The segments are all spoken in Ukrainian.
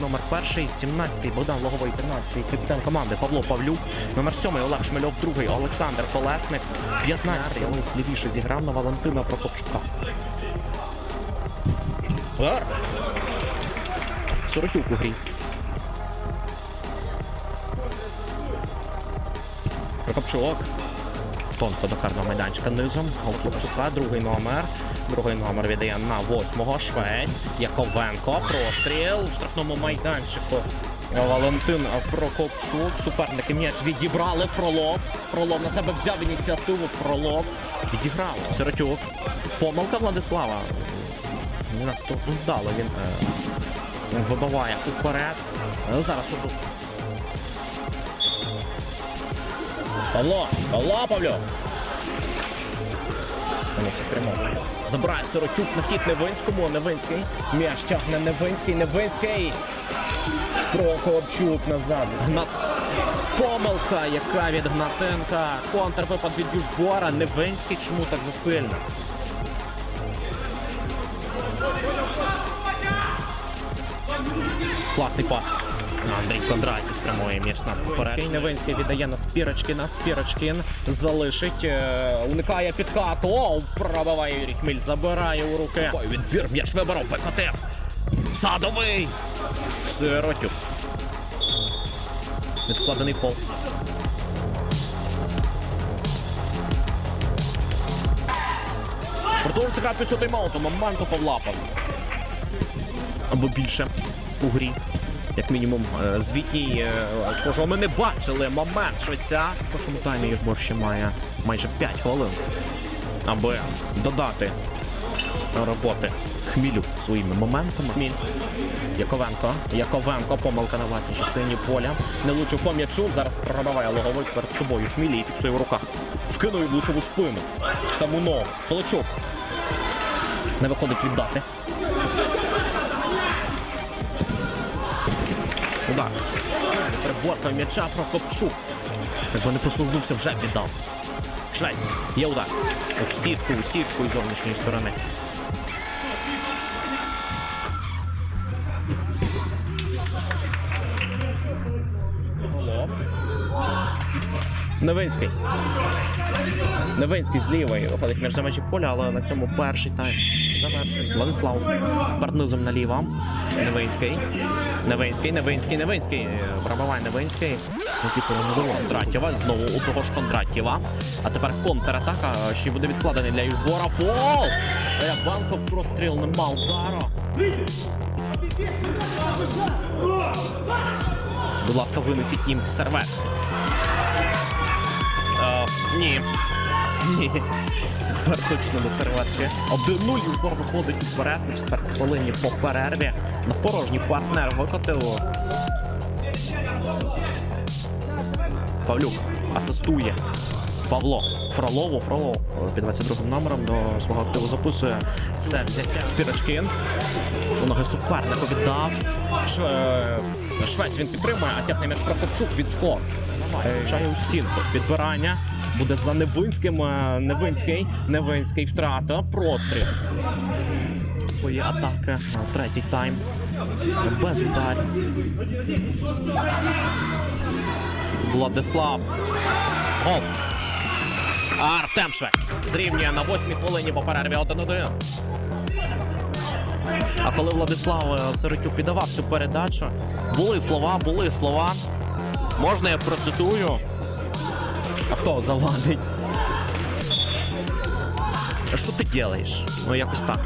номер перший, 17-й Богдан Логовий, 13-й капітан команди Павло Павлюк, номер 7 Олег Шмельов, другий Олександр Колесник, 15-й Олесь лівіше зіграв на Валентина Прокопчука. Удар. Сорокюк у грі. Прокопчук. Тонко до карного майданчика низом. Голкіпчука, другий номер. Другий номер віддає на восьмого. Швець. Яковенко. Простріл в штрафному майданчику. Валентин Прокопчук. Суперники м'яч відібрали. Фролов. Фролов на себе взяв ініціативу. Фролов. Відіграли. Сиротюк. Помилка Владислава. Не надто вдало він е, вибиває уперед. Е, Зараз Павло! Павло, Павло! Забирає Сиротюк на хід Невинському. Невинський. М'яч тягне Невинський. Невинський. Прокопчук назад. Гнат... Помилка, яка від Гнатенка. Контрвипад від Южбора. Невинський чому так засильно? Класний пас. Андрій Кондратів спрямує м'яч на попередження. Невинський віддає на Спірочкіна. Спірочкін залишить, е, уникає підкату. О, пробиває Юрій Хміль, забирає у руки. Ой, відбір, м'яч виборов, ПКТ. Садовий. Сиротюк. Відкладений фол. Продовжується гра після тайм-ауту. Моменту Павла Павла. Або більше у грі. Як мінімум, е, звітній е, схожого ми не бачили момент швеця. В першому таймі Южбор ще має майже 5 хвилин, аби додати роботи хмілю своїми моментами. Хміль. Яковенко. Яковенко, помилка на власній частині поля. Не влучив по м'ячу. Зараз пробиває логовий перед собою хмілі і фіксує в руках. Вкинув і влучив у спину. Штамунов. Солочук. Не виходить віддати. Удар. Приборка м'яча Прокопчук. Якби не послизнувся, вже віддав. Швець. Є удар. В сітку, у сітку із зовнішньої сторони. Новинський. Новинський з лівої виходить між замежі поля, але на цьому перший тайм завершує. Владислав партнизом наліво. Невинський. Невинський, Невинський, Невинський. Пробиває Невинський. Кондратєва. Знову у того ж Кондратєва. А тепер контратака. Ще буде відкладений для Южбора. Фол! Е, Банко простріл нема удару. Будь ласка, винесіть їм сервет. Е, ні. Ні. Тепер точно до серветки. 1-0 Южбор виходить вперед на четвертій хвилині по перерві. На порожній партнер викотив. Павлюк асистує. Павло Фролову. Фролов е, під 22 номером до свого активу записує це взяття Спірочкин. У ноги супернику віддав. Е, Швець він підтримує, а тягне між Прокопчук від скор. Чає у стінку. Підбирання. Буде за Невинським. е, Невинський. Невинський втрата. Простріл. Свої атаки. Третій тайм. Без ударів. Владислав. Гол. Артем Швець зрівнює на восьмій хвилині по перерві 1-1. А коли Владислав е, Сиротюк віддавав цю передачу, були слова, були слова. Можна я процитую? А хто завадить? Що ти робиш? Ну якось так.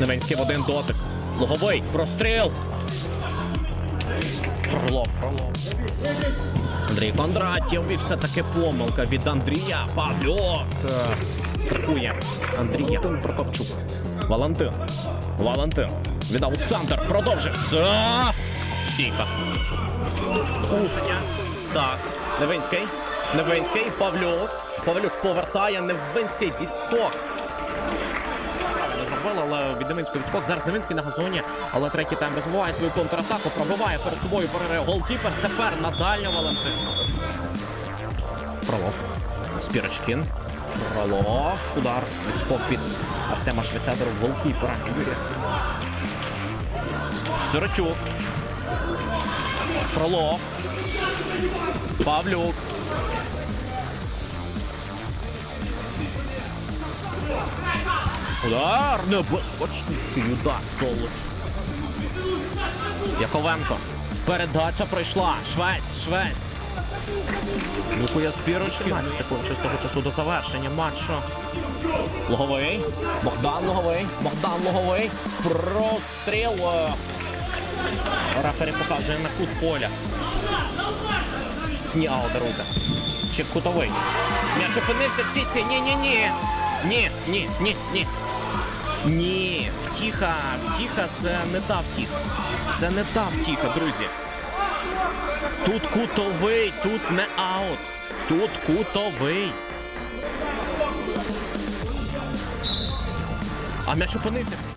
Невенський в один дотик. Луговий, простріл. Фролов, Фролов. Андрій Кондратєв і все-таки помилка від Андрія. Павльок е, страхує Андрія Прокопчук. Валентин. Валентин. Віддав центр. Продовжив. Стійка. Порушення. Так. Невинський. Невинський. Павлюк. Павлюк повертає. Невинський відскок. Правильно зробили, але від Невинського відскок. Зараз Невинський на газоні, але третій тайм розвиває свою контратаку, пробиває перед собою перере голкіпер. Тепер на дальню Валентин. Фролов. Спірочкін. Фролов. Удар. Відскок від Артема Швеця до голкіпера. Сирочук. Фролов. Павлюк. Удар! Небезпечний удар, Солоч. Яковенко. Передача пройшла. Швець, швець. Блокує спірочки. 15 секунд чистого часу до завершення матчу. Логовий. Богдан Логовий. Богдан Логовий. Простріл. Рефері показує на кут поля. Ні, ао, даруйте. Чи кутовий. М'яч опинився в сітці. Ні-ні-ні. Ні, ні, ні, ні. Ні, втіха, втіха це не та втіха. Це не та втіха, друзі. Тут кутовий, тут не аут. Тут кутовий. А м'яч опинився.